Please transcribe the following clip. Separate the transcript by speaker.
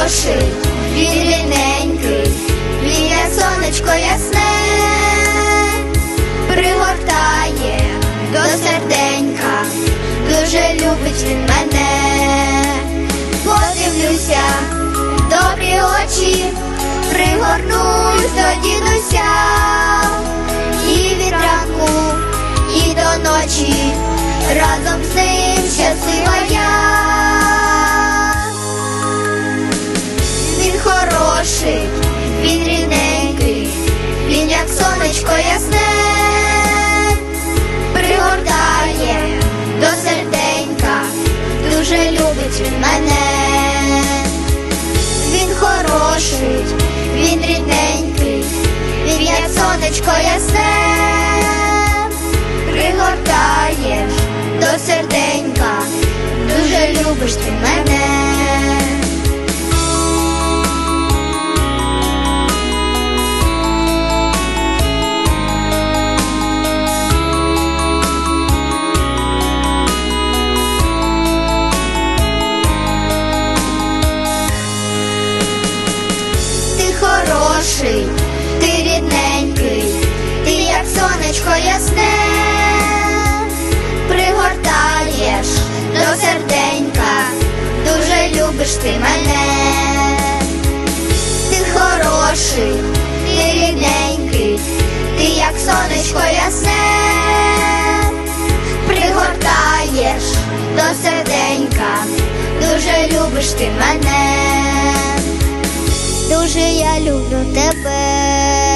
Speaker 1: хороший, він рівненький, біля сонечко ясне, пригортає до серденька, дуже любить він мене, подивлюся, добрі очі, пригорнусь до дідуся. Він мене. Він хороший, він рідненький, він як сонечко ясне, пригортаєш до серденька, дуже любиш ти мене. Хороший, ти рідненький, ти як сонечко ясне, пригортаєш до серденька, дуже любиш ти мене. Ти хороший, ти рідненький, ти як сонечко ясне, пригортаєш до серденька, дуже любиш ти мене дуже я люблю тебе.